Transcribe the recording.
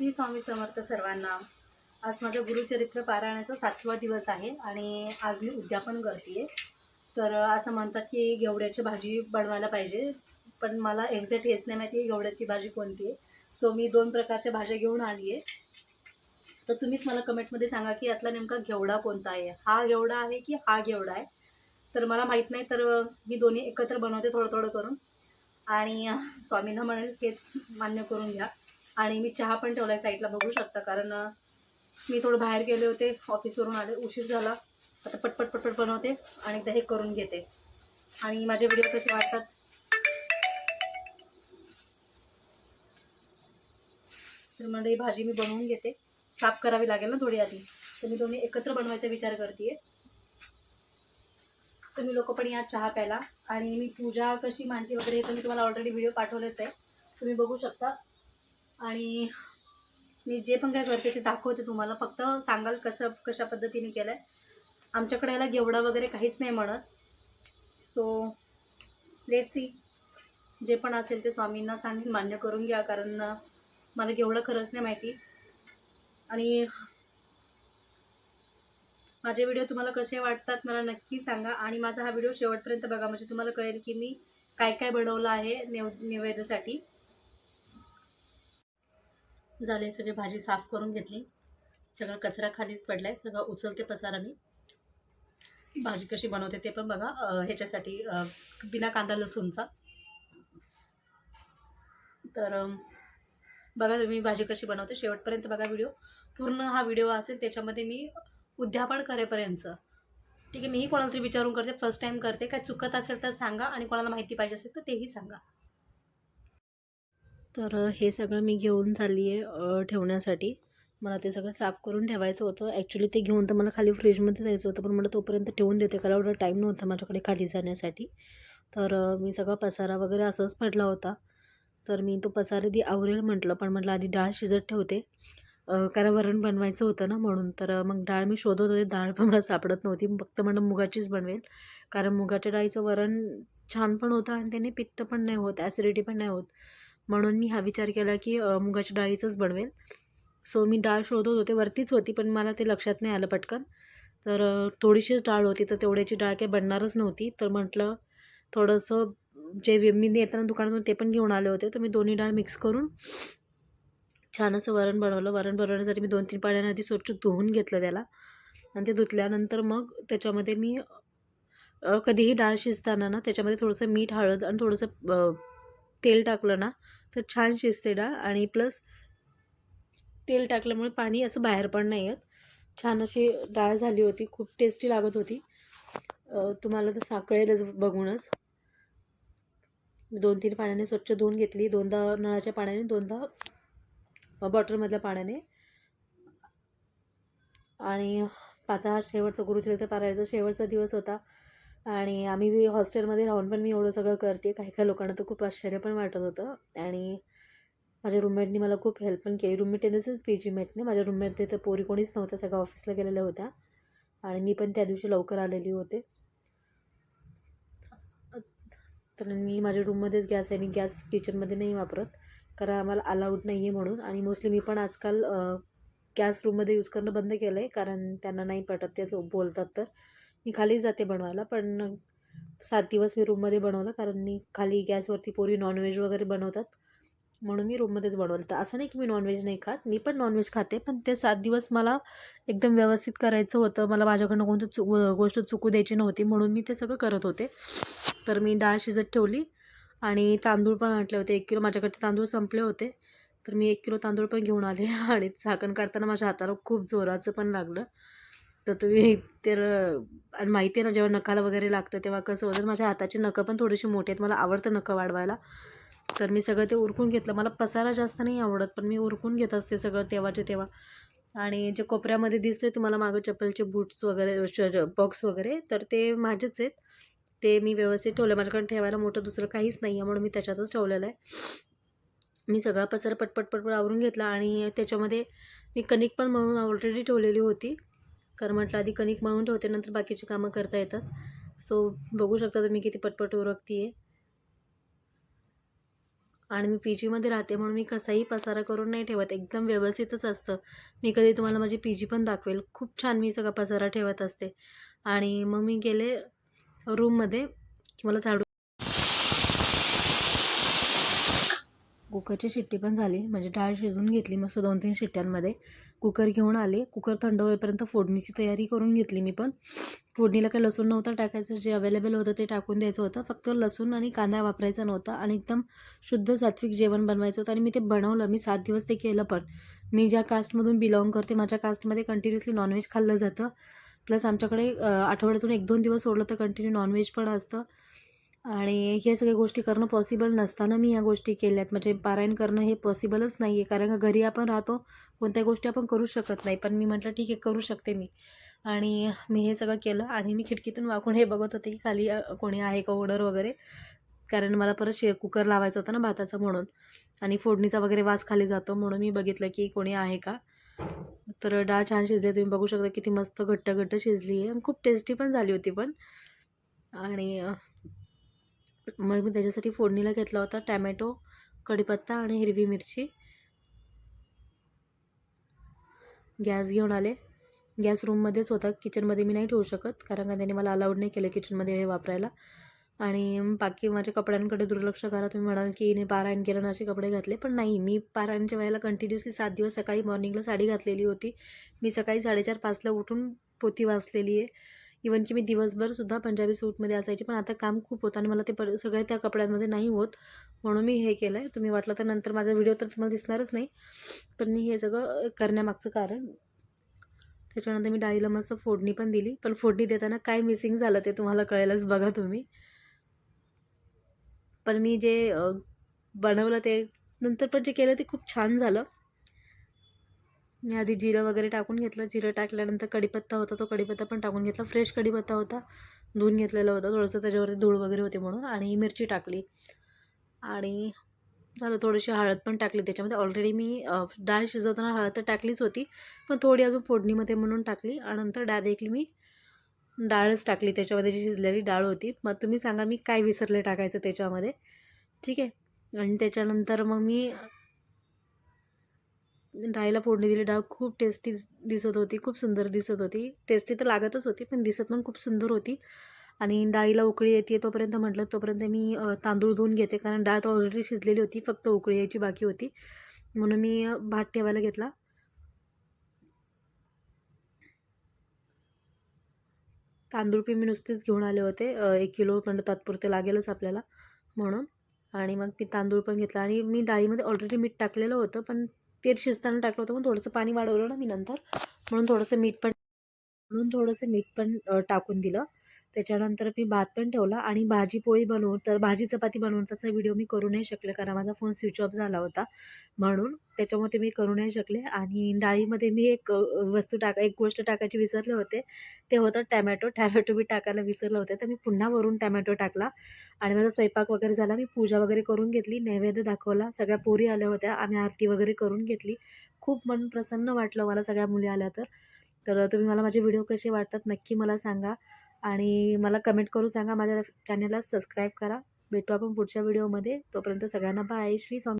श्री स्वामी समर्थ सर्वांना. आज माझं गुरुचरित्र पारायणाचा सातवा दिवस आहे आणि आज मी उद्यापन करते तर असं म्हणतात की घेवड्याची भाजी बनवायला पाहिजे पण मला एक्झॅक्ट हेच नाही माहिती घेवड्याची भाजी कोणती आहे. सो मी दोन प्रकारच्या भाज्या घेऊन आली आहे. तर तुम्हीच मला कमेंटमध्ये सांगा की यातला नेमका घेवडा कोणता आहे. हा घेवडा आहे की हा घेवडा आहे? तर मला माहीत नाही तर मी दोन्ही एकत्र बनवते थोडं थोडं करून. आणि स्वामींना म्हणेल हेच मान्य करून घ्या. आणि मी चहा पण ठेवला आहे साईडला बघू शकता. कारण मी थोडं बाहेर गेले होते ऑफिसवरून आले उशीर झाला. आता पटपट पटपट बनवते आणि एकदा हे करून घेते. आणि माझे व्हिडिओ कसे वाटतात? तर मला ही भाजी मी बनवून घेते. साफ करावी लागेल ना थोडी आधी. तर मी दोन्ही एकत्र बनवायचा विचार करते तुम्ही लोक पण या चहा प्यायला. आणि मी पूजा कशी मांडते वगैरे हे तर मी तुम्हाला ऑलरेडी व्हिडिओ पाठवलेच आहे. तुम्ही बघू शकता. आणि मी जे पण काय करते ते दाखवते तुम्हाला. फक्त सांगाल कसं कशा पद्धतीने केलं आहे आमच्याकडे याला घेवडा वगैरे काहीच नाही म्हणत. सो लेट सी जे पण असेल ते स्वामींना सांगेन मान्य करून घ्या कारण मला घेवडं खरंच नाही माहिती. आणि माझे व्हिडिओ तुम्हाला कसे वाटतात मला नक्की सांगा. आणि माझा हा व्हिडिओ शेवटपर्यंत बघा. म्हणजे तुम्हाला कळेल की मी काय काय बनवलं आहे नेव निवेद्यासाठी झाले सगळी भाजी साफ करून घेतली. सगळा कचरा खालीच पडला आहे सगळं उचलते पसारा मी भाजी कशी बनवते ते पण बघा ह्याच्यासाठी बिना कांदा लसूणचा. तर बघा तुम्ही भाजी कशी बनवते शेवटपर्यंत बघा व्हिडिओ. पूर्ण हा व्हिडिओ असेल त्याच्यामध्ये मी उद्यापन करेपर्यंतचं ठीक आहे मीही कोणाला तरी विचारून करते फर्स्ट टाईम करते. काय चुकत असेल तर सांगा आणि कोणाला माहिती पाहिजे असेल तर तेही सांगा. तर हे सगळं मी घेऊन झाली आहे ठेवण्यासाठी. मला ते सगळं साफ करून ठेवायचं होतं. ॲक्च्युली ते घेऊन तर मला खाली फ्रीजमध्ये जायचं होतं पण मला तोपर्यंत ठेवून देते. कारण एवढा टाईम नव्हता माझ्याकडे खाली जाण्यासाठी. तर मी सगळा पसारा वगैरे असंच पडला होता. तर मी तो पसारा दी आवरेल म्हटलं पण म्हटलं आधी डाळ शिजत ठेवते. कारण वरण बनवायचं होतं ना म्हणून. तर मग डाळ मी शोधत होते. डाळ पण मला सापडत नव्हती. फक्त म्हणलं मुगाचीच बनवेल. कारण मुगाच्या डाळीचं वरण छान पण होतं आणि त्याने पित्त पण नाही होत ॲसिडिटी पण नाही होत. म्हणून मी हा विचार केला की मुगाच्या डाळीचंच बनवेल सो मी डाळ शोधत होते वरतीच होती पण मला ते लक्षात नाही आलं पटकन. तर थोडीशीच डाळ होती तर तेवढ्याची डाळ काही बनणारच नव्हती. तर म्हटलं थोडंसं जे मी येताना दुकानातून ते पण घेऊन आले होते. तर मी दोन्ही डाळ मिक्स करून छान असं वरण बनवलं. वरण बनवण्यासाठी मी दोन तीन पाण्याने आधी स्वच्छ धुवून घेतलं त्याला. आणि ते धुतल्यानंतर मग त्याच्यामध्ये मी कधीही डाळ शिजताना ना त्याच्यामध्ये थोडंसं मीठ हळद आणि थोडंसं तेल टाकलं ना तर छान शिजते डाळ आणि प्लस तेल टाकल्यामुळे पाणी असं बाहेर पण नाही येत. छान अशी डाळ झाली होती खूप टेस्टी लागत होती. तुम्हाला तर साकळेलच बघूनच. दोन तीन पाण्याने स्वच्छ धुवून घेतली. दोनदा नळाच्या पाण्याने दोनदा बॉटलमधल्या पाण्याने. आणि पाचा हा शेवटचा गुरुचरित्र पारायचा. शेवटचा दिवस होता. आणि आम्ही हॉस्टेलमध्ये राहून पण मी एवढं सगळं करते. काही काही लोकांना तर खूप आश्चर्य पण वाटत होतं. आणि माझ्या रूममेटनी मला खूप हेल्प पण केली. Roommate in the P G मेटने माझ्या रूममेटने तर पोरी कोणीच नव्हत्या सगळ्या ऑफिसला गेलेल्या होत्या. आणि मी पण त्या दिवशी लवकर आलेली होते. तर मी माझ्या रूममध्येच गॅस आहे. मी गॅस किचनमध्ये नाही वापरत. कारण आम्हाला अलाउड नाही आहे म्हणून. आणि मोस्टली मी पण आजकाल गॅस रूममध्ये यूज करणं बंद केलं आहे कारण त्यांना नाही पटत ते बोलतात तर. मी खाली जाते बनवायला पण सात दिवस मी रूममध्ये बनवलं कारण मी खाली गॅसवरती पोरी नॉनव्हेज वगैरे बनवतात म्हणून मी रूममध्येच बनवलं. तर असं नाही की मी नॉनव्हेज नाही खात मी पण नॉनव्हेज खाते पण ते सात दिवस मला एकदम व्यवस्थित करायचं होतं. मला माझ्याकडनं कोणतं चु गोष्ट चुकू द्यायची नव्हती म्हणून मी ते सगळं करत होते. तर मी डाळ शिजत ठेवली आणि तांदूळ पण आणले होते. एक किलो माझ्याकडचे तांदूळ संपले होते तर मी एक किलो तांदूळ पण घेऊन आले. आणि झाकण काढताना माझ्या हाताला खूप जोराचं पण लागलं. तर तुम्ही तर आणि माहिती आहे ना जेव्हा नखाला वगैरे लागतं तेव्हा कसं होतं माझ्या हाताची नखं पण थोडीशी मोठी आहेत मला आवडतं नखं वाढवायला. तर मी सगळं ते उरकून घेतलं. मला पसारा जास्त नाही आवडत पण मी उरकून घेत असते सगळं तेव्हाचे तेव्हा. आणि जे कोपऱ्यामध्ये दिसते तुम्हाला मागं चप्पलचे बूट्स वगैरे बॉक्स वगैरे तर ते माझेच आहेत. ते मी व्यवस्थित ठेवलं माझ्याकडे ठेवायला मोठं दुसरं काहीच नाही आहे म्हणून मी त्याच्यातच ठेवलेलं आहे. मी सगळा पसारा पटपट पटपट आवरून घेतला आणि त्याच्यामध्ये मी कणिक पण म्हणून ऑलरेडी ठेवलेली होती. कारण म्हटलं आधी कणिक मळून ठेवते नंतर बाकीची कामं करता येतात. सो बघू शकता तुम्ही किती पटपट उरकती आहे आणि मी पी जीमध्ये राहते म्हणून मी कसाही पसारा करून नाही ठेवत एकदम व्यवस्थितच असतं. मी कधी तुम्हाला माझी पी जी पण दाखवेल. खूप छान मी सगळा पसारा ठेवत असते. आणि मग मी गेले रूममध्ये की मला झाडू कुकरची शिट्टी पण झाली. म्हणजे डाळ शिजवून घेतली मस्त दोन तीन शिट्ट्यांमध्ये कुकर घेऊन आले. कुकर थंड होईपर्यंत फोडणीची तयारी करून घेतली मी पण. फोडणीला काही लसूण नव्हतं टाकायचं. जे अवेलेबल होतं ते टाकून द्यायचं होतं. फक्त लसूण आणि कांदा वापरायचा नव्हता आणि एकदम शुद्ध सात्विक जेवण बनवायचं होतं आणि मी ते बनवलं. मी सात दिवस ते केलं पण. मी ज्या कास्टमधून बिलॉंग करते माझ्या कास्टमध्ये कंटिन्युअसली नॉनव्हेज खाल्लं जातं. प्लस आमच्याकडे आठवड्यातून एक दोन दिवस सोडलं तर कंटिन्यू नॉनव्हेज पण असतं. आणि हे सगळ्या गोष्टी करणं पॉसिबल नसताना मी या गोष्टी केल्यात. म्हणजे पारायण करणं हे पॉसिबलच नाही आहे कारण का घरी आपण राहतो कोणत्या गोष्टी आपण करू शकत नाही. पण मी म्हटलं ठीक आहे करू शकते मी. आणि मी हे सगळं केलं आणि मी खिडकीतून वाकून हे बघत होते की खाली कोणी आहे का ओडर वगैरे. कारण मला परत शे कुकर लावायचा होता ना भाताचा म्हणून. आणि फोडणीचा वगैरे वास खाली जातो म्हणून मी बघितलं की कोणी आहे का. तर डाळ छान शिजली तुम्ही बघू शकता किती मस्त घट्ट घट्ट शिजली आहे. आणि खूप टेस्टी पण झाली होती पण. आणि मग मी त्याच्यासाठी फोडणीला घेतला होता टॅमॅटो कढीपत्ता आणि हिरवी मिरची. गॅस घेऊन आले. गॅस रूममध्येच होता. किचनमध्ये मी नाही ठेवू शकत कारण का त्याने मला अलाउड नाही केलं किचनमध्ये हे वापरायला. आणि बाकी माझ्या कपड्यांकडे दुर्लक्ष करा. तुम्ही म्हणाल की हिने पारायण केलं ना असे कपडे घातले. पण नाही मी पारायणच्या वेळेला कंटिन्युअसली सात दिवस सकाळी मॉर्निंगला साडी घातलेली होती. मी सकाळी साडेचार पाचला उठून पोती वाचलेली आहे. इवन की मी दिवसभरसुद्धा पंजाबी सूटमध्ये असायची पण आता काम खूप होतं आणि मला ते पर सगळ्या त्या कपड्यांमध्ये नाही होत. म्हणून मी हे केलं आहे तुम्ही वाटलं तर नंतर माझा व्हिडिओ तर तुम्हाला दिसणारच नाही पण मी हे सगळं करण्यामागचं कारण. त्याच्यानंतर मी डाळीला मस्त फोडणी पण दिली पण फोडणी देताना काय मिसिंग झालं ते तुम्हाला कळेलच बघा तुम्ही. पण मी जे बनवलं ते नंतर पण जे केलं ते खूप छान झालं. मी आधी जिरं वगैरे टाकून घेतलं. जिरं टाकल्यानंतर कढीपत्ता होता तो कढीपत्ता पण टाकून घेतला. फ्रेश कढीपत्ता होता. धुवून घेतलेला होता. थोडंसं त्याच्यावरती धूळ वगैरे होती म्हणून आणि मिरची टाकली. आणि झालं थोडीशी हळद पण टाकली त्याच्यामध्ये. ऑलरेडी मी डाळ शिजवताना हळद तर टाकलीच होती. पण थोडी अजून फोडणीमध्ये म्हणून टाकली. आणि नंतर डायरेक्टली मी डाळच टाकली. त्याच्यामध्ये जी शिजलेली डाळ होती. मग तुम्ही सांगा मी काय विसरले टाकायचं त्याच्यामध्ये. ठीक आहे. आणि त्याच्यानंतर मग मी डाळीला फोडणी दिली. डाळ खूप टेस्टी दिसत होती खूप सुंदर दिसत होती. टेस्टी तर लागतच होती पण दिसत पण खूप सुंदर होती. आणि डाळीला उकळी येते तोपर्यंत म्हटलं तोपर्यंत मी तांदूळ धुवून घेते कारण डाळ तर ऑलरेडी शिजलेली होती फक्त उकळी यायची बाकी होती. म्हणून मी भात ठेवायला घेतला. तांदूळ पी मी नुसतेच घेऊन आले होते. एक किलो पण तात्पुरते लागेलच आपल्याला म्हणून. आणि मग मी तांदूळ पण घेतला. आणि मी डाळीमध्ये ऑलरेडी मीठ टाकलेलं होतं पण तेल शिजताना टाकलं होतं पण थोडंसं पाणी वाढवलं ना मी नंतर. म्हणून थोडंसं मीठ पण म्हणून थोडंसं मीठ पण टाकून दिलं. त्याच्यानंतर मी भात पण ठेवला आणि भाजी पोळी बनवून तर भाजी चपाती बनवून तसा व्हिडिओ मी करू नाही शकले कारण माझा फोन स्विच ऑफ झाला होता. म्हणून त्याच्यामुळे मी करू नाही शकले आणि डाळीमध्ये मी एक वस्तू टाका एक गोष्ट टाकायची विसरले होते. ते होतं टॅमॅटो. टॅमॅटो मी टाकायला विसरले होते. तर मी पुन्हा वरून टॅमॅटो टाकला आणि माझा स्वयंपाक वगैरे झाला. मी पूजा वगैरे करून घेतली नैवेद्य दाखवला सगळ्या पोरी आल्या होत्या. आम्ही आरती वगैरे करून घेतली. खूप मन प्रसन्न वाटलं मला सगळ्या मुली आल्या तर. तर तुम्ही मला माझे व्हिडिओ कसे वाटतात नक्की मला सांगा. आणि मला कमेंट करून सांगा माझ्या चॅनलला सबस्क्राईब करा. भेटू आपण पुढच्या व्हिडिओमध्ये तोपर्यंत सगळ्यांना बाय श्री स्वामी